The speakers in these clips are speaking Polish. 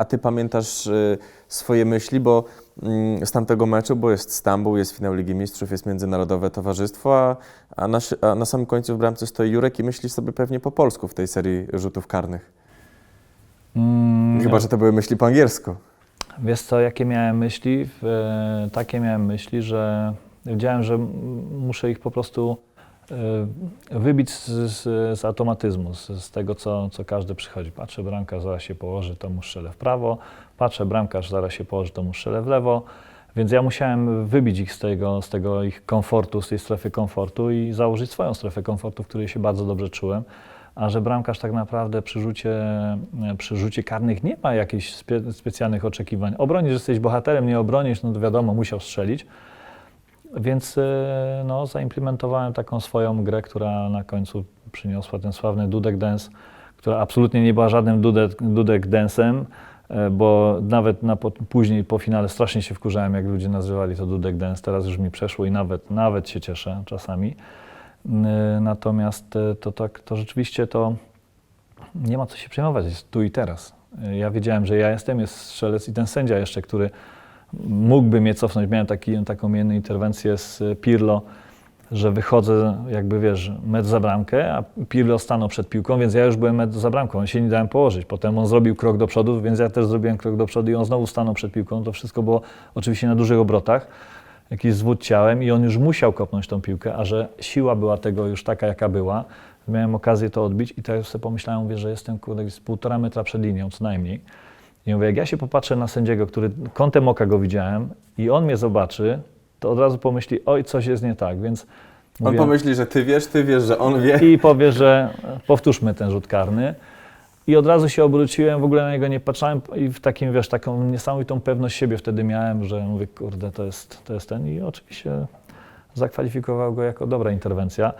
a ty pamiętasz y, swoje myśli, bo mm, z tamtego meczu, bo jest Stambuł, jest finał Ligi Mistrzów, jest międzynarodowe towarzystwo, a, a, na, a na samym końcu w bramce stoi Jurek i myślisz sobie pewnie po polsku w tej serii rzutów karnych. Mm, Chyba, że to były myśli po angielsku. Wiesz co, jakie miałem myśli? E, takie miałem myśli, że wiedziałem, że muszę ich po prostu wybić z, z, automatyzmu, z, z tego, co, co każdy przychodzi. Patrzę, bramkarz zaraz się położy, to mu strzelę w prawo. Patrzę, bramkarz zaraz się położy, to mu strzelę w lewo. Więc ja musiałem wybić ich z tego, z tego ich komfortu, z tej strefy komfortu i założyć swoją strefę komfortu, w której się bardzo dobrze czułem. A że bramkarz tak naprawdę przy rzucie, przy rzucie karnych nie ma jakichś spe, specjalnych oczekiwań. Obronisz, że jesteś bohaterem, nie obronisz, no to wiadomo, musiał strzelić. Więc e, no, zaimplementowałem taką swoją grę, która na końcu przyniosła ten sławny dudek dance, która absolutnie nie była żadnym dudek, dudek dance'em, e, bo nawet na, później po finale strasznie się wkurzałem, jak ludzie nazywali to dudek dance. Teraz już mi przeszło i nawet, nawet się cieszę czasami. E, Natomiast e, to, tak, to rzeczywiście to nie ma co się przejmować, jest tu i teraz. Ja wiedziałem, że ja jestem, jest strzelec i ten sędzia jeszcze, który mógłby mnie cofnąć. Miałem taki, taką jedną interwencję z Pirlo, że wychodzę jakby, wiesz, metr za bramkę, a Pirlo stanął przed piłką, więc ja już byłem metr za bramką, on się nie dałem położyć. Potem on zrobił krok do przodu, więc ja też zrobiłem krok do przodu i on znowu stanął przed piłką. To wszystko było oczywiście na dużych obrotach, jakiś zwód ciałem i on już musiał kopnąć tą piłkę, a że siła była tego już taka, jaka była, miałem okazję to odbić i teraz sobie pomyślałem, mówię, że jestem kurde, gdzieś półtora metra przed linią co najmniej. I mówię, jak ja się popatrzę na sędziego, który kątem oka go widziałem i on mnie zobaczy, to od razu pomyśli, oj, coś jest nie tak, więc On mówię, pomyśli, że ty wiesz, ty wiesz, że on wie. i powie, że powtórzmy ten rzut karny. I od razu się obróciłem, w ogóle na niego nie patrzałem i w takim, wiesz, taką niesamowitą pewność siebie wtedy miałem, że mówię, kurde, to jest, to jest ten i oczywiście zakwalifikował go jako dobra interwencja.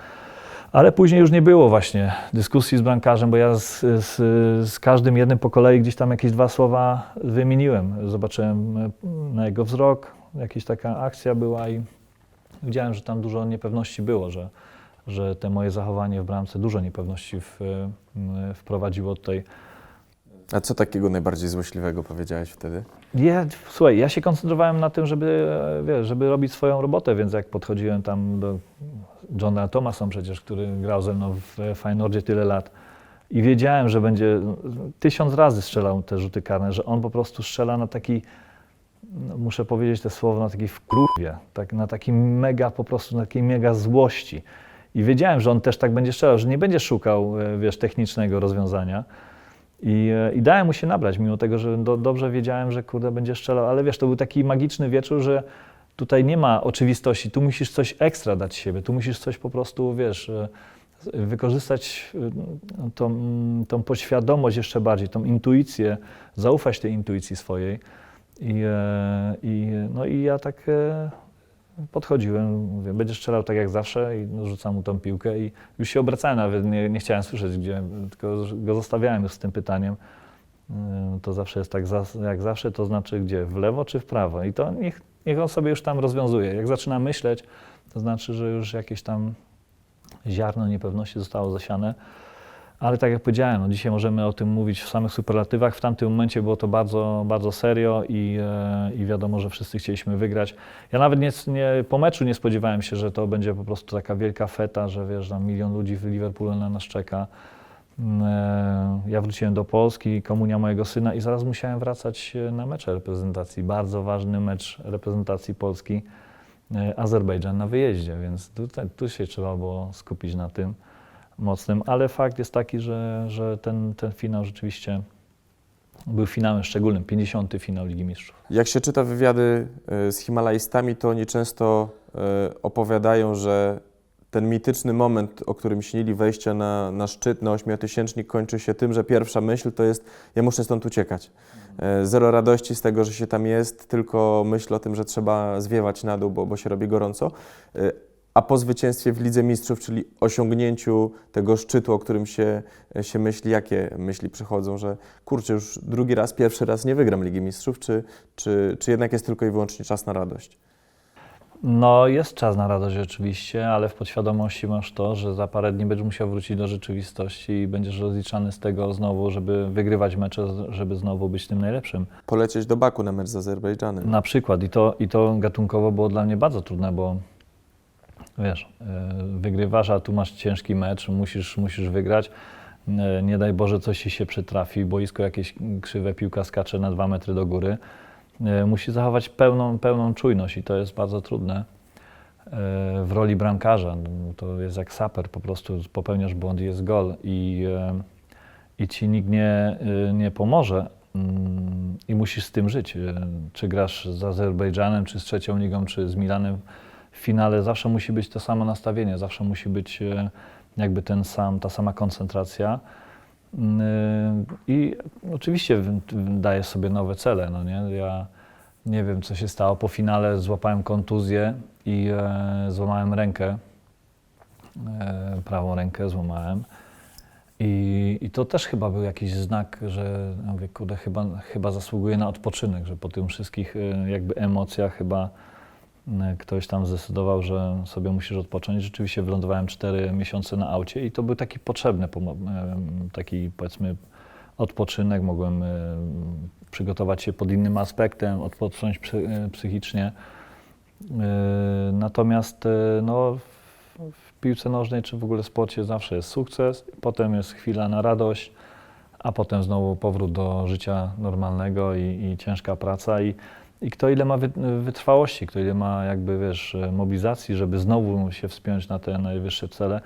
Ale później już nie było właśnie dyskusji z bramkarzem, bo ja z, z, z każdym jednym po kolei gdzieś tam jakieś dwa słowa wymieniłem. Zobaczyłem e, na jego wzrok, jakaś taka akcja była i widziałem, że tam dużo niepewności było, że, że te moje zachowanie w bramce dużo niepewności w, m, wprowadziło tutaj. A co takiego najbardziej złośliwego powiedziałeś wtedy? Ja, słuchaj, ja się koncentrowałem na tym, żeby, e, wiesz, żeby robić swoją robotę, więc jak podchodziłem tam do Johna Thomason przecież, który grał ze mną w Feyenoordzie tyle lat i wiedziałem, że będzie tysiąc razy strzelał te rzuty karne, że on po prostu strzela na taki, no, muszę powiedzieć te słowo, na takiej wkrówie, tak, na takim mega, po prostu na takiej mega złości. I wiedziałem, że on też tak będzie strzelał, że nie będzie szukał, e, wiesz, technicznego rozwiązania. I, e, I dałem mu się nabrać, mimo tego, że do, dobrze wiedziałem, że kurde będzie strzelał, ale wiesz, to był taki magiczny wieczór, że tutaj nie ma oczywistości, tu musisz coś ekstra dać siebie, tu musisz coś po prostu, wiesz, e, wykorzystać e, tą, tą jeszcze bardziej, tą intuicję, zaufać tej intuicji swojej. I, e, i, no i ja tak podchodziłem, mówię, będziesz strzelał tak jak zawsze i no, rzucam mu tą piłkę i już się obracałem, nawet nie, nie chciałem słyszeć, gdzie, tylko go zostawiałem już z tym pytaniem. To zawsze jest tak jak zawsze, to znaczy gdzie, w lewo czy w prawo i to niech, niech on sobie już tam rozwiązuje. Jak zaczyna myśleć, to znaczy, że już jakieś tam ziarno niepewności zostało zasiane. Ale tak jak powiedziałem, no dzisiaj możemy o tym mówić w samych superlatywach. W tamtym momencie było to bardzo, bardzo serio i, e, i wiadomo, że wszyscy chcieliśmy wygrać. Ja nawet nie, nie, po meczu nie spodziewałem się, że to będzie po prostu taka wielka feta, że wiesz, tam milion ludzi w Liverpoolu na nas czeka. Mm, e, Ja wróciłem do Polski, komunia mojego syna i zaraz musiałem wracać e, na mecze reprezentacji. Bardzo ważny mecz reprezentacji Polski, e, Azerbejdżan na wyjeździe, więc tutaj, tu się trzeba było skupić na tym mocnym, ale fakt jest taki, że, że ten, ten finał rzeczywiście był finałem szczególnym, 50. finał Ligi Mistrzów. Jak się czyta wywiady z Himalajstami, to oni często y, opowiadają, że ten mityczny moment, o którym śnili wejścia na, na szczyt, na ośmiotysięcznik, kończy się tym, że pierwsza myśl to jest, ja muszę stąd uciekać. Y, Zero radości z tego, że się tam jest, tylko myśl o tym, że trzeba zwiewać na dół, bo, bo się robi gorąco. Y, A po zwycięstwie w Lidze Mistrzów, czyli osiągnięciu tego szczytu, o którym się, się myśli, jakie myśli przychodzą, że kurczę, już drugi raz, pierwszy raz nie wygram Ligi Mistrzów, czy, czy, czy jednak jest tylko i wyłącznie czas na radość? No, jest czas na radość oczywiście, ale w podświadomości masz to, że za parę dni będziesz musiał wrócić do rzeczywistości i będziesz rozliczany z tego znowu, żeby wygrywać mecze, żeby znowu być tym najlepszym. Polecieć do Baku na mecz z Azerbejdżanem. Na przykład. I to, I to gatunkowo było dla mnie bardzo trudne, bo wiesz, e, wygrywasz, a tu masz ciężki mecz, musisz, musisz wygrać. E, Nie daj Boże, coś ci się przytrafi, boisko jakieś krzywe, piłka skacze na dwa metry do góry. E, Musi zachować pełną, pełną czujność i to jest bardzo trudne. E, W roli bramkarza no, to jest jak saper, po prostu popełniasz błąd i jest gol i, e, i ci nikt nie, nie pomoże mm, i musisz z tym żyć. Czy grasz z Azerbejdżanem, czy z trzecią ligą, czy z Milanem w finale zawsze musi być to samo nastawienie, zawsze musi być jakby ten sam, ta sama koncentracja. Y, I oczywiście daję sobie nowe cele, no nie? Ja nie wiem, co się stało. Po finale złapałem kontuzję i e, złamałem rękę. E, prawą rękę złamałem. I, I to też chyba był jakiś znak, że ja mówię, kurde, chyba, chyba zasługuję na odpoczynek, że po tym wszystkich e, jakby emocjach chyba ktoś tam zdecydował, że sobie musisz odpocząć. Rzeczywiście wylądowałem 4 miesiące na aucie i to był taki potrzebny, e, taki powiedzmy odpoczynek. Mogłem e, przygotować się pod innym aspektem, odpocząć e, psychicznie. Natomiast no, w, w piłce nożnej czy w ogóle sporcie zawsze jest sukces, potem jest chwila na radość, a potem znowu powrót do życia normalnego i, i ciężka praca. I, I kto ile ma wy, wytrwałości, kto ile ma jakby wiesz, mobilizacji, żeby znowu się wspiąć na te najwyższe cele,